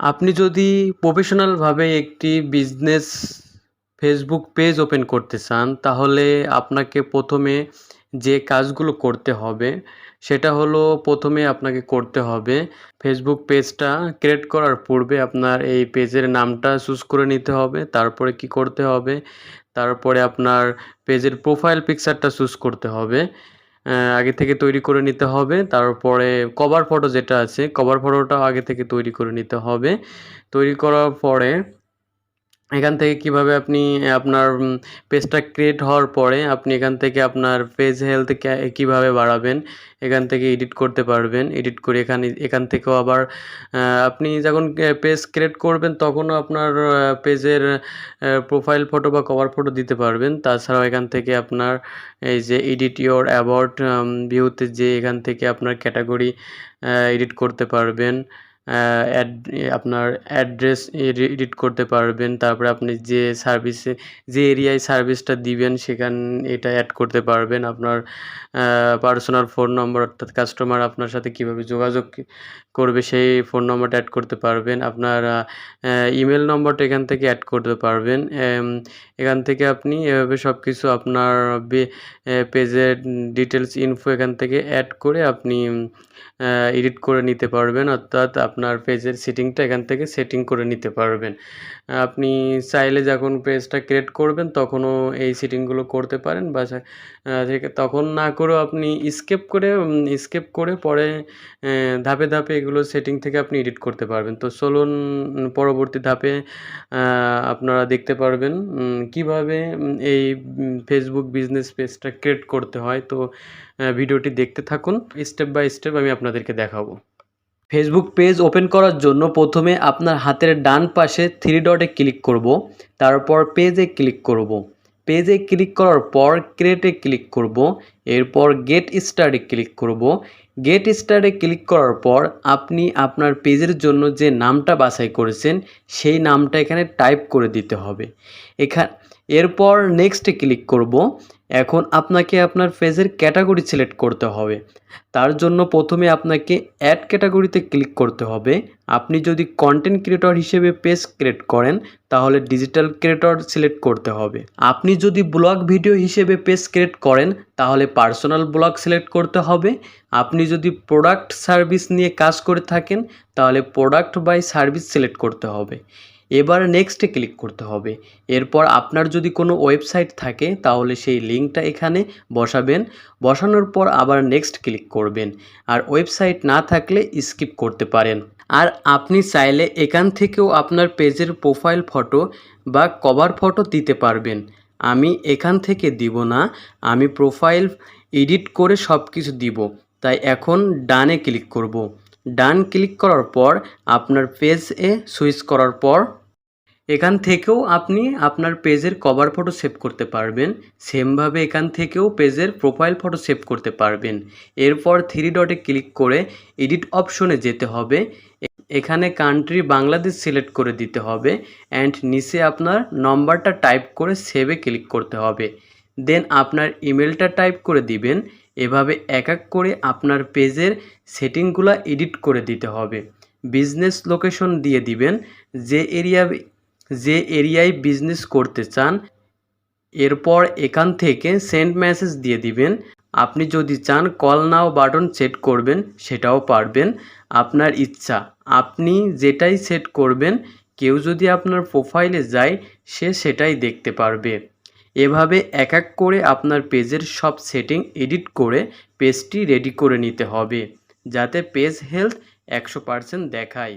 আপনি যদি প্রফেশনালভাবে একটি বিজনেস ফেসবুক পেজ ওপেন করতে চান, তাহলে আপনাকে প্রথমে যে কাজগুলো করতে হবে, সেটা হলো প্রথমে আপনাকে করতে হবে ফেসবুক পেজটা ক্রিয়েট করার পূর্বে আপনার এই পেজের নামটা চুজ করে নিতে হবে, তারপরে কি করতে হবে, তারপরে আপনার পেজের প্রোফাইল পিকচারটা চুজ করতে হবে। আগে থেকে তৈরি করে নিতে হবে। তারপরে কভার ফটো যেটা আছে কভার ফটোটাও আগে থেকে তৈরি করে নিতে হবে। তৈরি করার পরে এখান থেকে কীভাবে আপনি আপনার পেজটা ক্রিয়েট হওয়ার পরে আপনি এখান থেকে আপনার পেজ হেলথ কীভাবে বাড়াবেন, এখান থেকে এডিট করতে পারবেন এডিট করে এখানে, এখান থেকেও আবার আপনি যখন পেজ ক্রিয়েট করবেন তখনও আপনার পেজের প্রোফাইল ফটো বা কভার ফটো দিতে পারবেন। তাছাড়াও এখান থেকে আপনার এই যে এডিট ইওর অ্যাবাউট ভিউতে যে এখান থেকে আপনার ক্যাটাগরি এডিট করতে পারবেন। আপনার অ্যাড্রেস এডিট করতে পারবেন। তারপরে আপনি যে সার্ভিসে যে এরিয়ায় সার্ভিসটা দিবেন, সেখান, এটা অ্যাড করতে পারবেন। আপনার পার্সোনাল ফোন নম্বর অর্থাৎ কাস্টমার আপনার সাথে কীভাবে যোগাযোগ করবে, সেই ফোন নম্বরটা অ্যাড করতে পারবেন। আপনার ইমেল নম্বরটা এখান থেকে অ্যাড করতে পারবেন। এখান থেকে আপনি এভাবে সব কিছু আপনার পেজের ডিটেলস ইনফো এখান থেকে অ্যাড করে আপনি এডিট করে নিতে পারবেন। অর্থাৎ আপনার পেজের সেটিংটা এখান থেকে সেটিং করে নিতে পারবেন। আপনি চাইলে যখন পেজটা ক্রিয়েট করবেন, তখনও এই সেটিংগুলো করতে পারেন বা তখন না করেও আপনি স্কেপ করে স্কেপ করে পরে ধাপে ধাপে এগুলো সেটিং থেকে আপনি এডিট করতে পারবেন। তো চলুন পরবর্তী ধাপে আপনারা দেখতে পারবেন কীভাবে এই ফেসবুক বিজনেস পেজটা ক্রিয়েট করতে হয়। তো ভিডিওটি দেখতে থাকুন। স্টেপ বাই স্টেপ আমি আপনাদেরকে দেখাবো। ফেসবুক পেজ ওপেন করার জন্য প্রথমে আপনার হাতের ডান পাশে থ্রি ডটে ক্লিক করব, তারপর পেজে ক্লিক করব। পেজে ক্লিক করার পর ক্রিয়েটে ক্লিক করব এরপর গেট স্টার্টে ক্লিক করব। গেট স্টার্টে ক্লিক করার পর আপনি আপনার পেজের জন্য যে নামটা বাছাই করেছেন, সেই নামটা এখানে টাইপ করে দিতে হবে। এখান এরপর নেক্সটে ক্লিক করব। এখন আপনাকে আপনার পেজের ক্যাটাগরি সিলেক্ট করতে হবে। তার জন্য প্রথমে আপনাকে অ্যাড ক্যাটাগরিতে ক্লিক করতে হবে। আপনি যদি কন্টেন্ট ক্রিয়েটর হিসেবে পেজ ক্রিয়েট করেন, তাহলে ডিজিটাল ক্রিয়েটর সিলেক্ট করতে হবে। আপনি যদি ব্লগ ভিডিও হিসেবে পেজ ক্রিয়েট করেন, তাহলে পার্সোনাল ব্লগ সিলেক্ট করতে হবে। আপনি যদি প্রোডাক্ট সার্ভিস নিয়ে কাজ করে থাকেন, তাহলে প্রোডাক্ট বাই সার্ভিস সিলেক্ট করতে হবে। এবার নেক্সটে ক্লিক করতে হবে। এরপর আপনার যদি কোনো ওয়েবসাইট থাকে, তাহলে সেই লিঙ্কটা এখানে বসাবেন। বসানোর পর আবার নেক্সট ক্লিক করবেন। আর ওয়েবসাইট না থাকলে স্কিপ করতে পারেন। আর আপনি চাইলে এখান থেকেও আপনার পেজের প্রোফাইল ফটো বা কভার ফটো দিতে পারবেন। আমি এখান থেকে দিব না, আমি প্রোফাইল এডিট করে সব কিছু দিব। তাই এখন ডানে ক্লিক করব। ডান ক্লিক করার পর আপনার পেজে সুইচ করার পর এখান থেকেও আপনি আপনার পেজের কভার ফটো সেভ করতে পারবেন। সেমভাবে এখান থেকেও পেজের প্রোফাইল ফটো সেভ করতে পারবেন। এরপর থ্রি ডটে ক্লিক করে এডিট অপশনে যেতে হবে। এ- এখানে কান্ট্রি বাংলাদেশ সিলেক্ট করে দিতে হবে অ্যান্ড নিচে আপনার নম্বরটা টাইপ করে সেভে ক্লিক করতে হবে। দেন আপনার ইমেলটা টাইপ করে দিবেন, এভাবে এক এক করে আপনার পেজের সেটিংগুলো এডিট করে দিতে হবে। বিজনেস লোকেশন দিয়ে দিবেন, যে এরিয়া যে এরিয়ায় বিজনেস করতে চান, এরপর এখান থেকে সেন্ড মেসেজ দিয়ে দিবেন। আপনি যদি চান কল নাও বাটন সেট করবেন, সেটাও পারবেন। আপনার ইচ্ছা। আপনি যেটাই সেট করবেন, কেউ যদি আপনার প্রোফাইলে যায়, সে সেটাই দেখতে পারবে। এভাবে এক এক করে আপনার পেজের সব সেটিং এডিট করে পেজটি রেডি করে নিতে হবে, যাতে পেজ হেলথ একশো পার্সেন্ট দেখায়।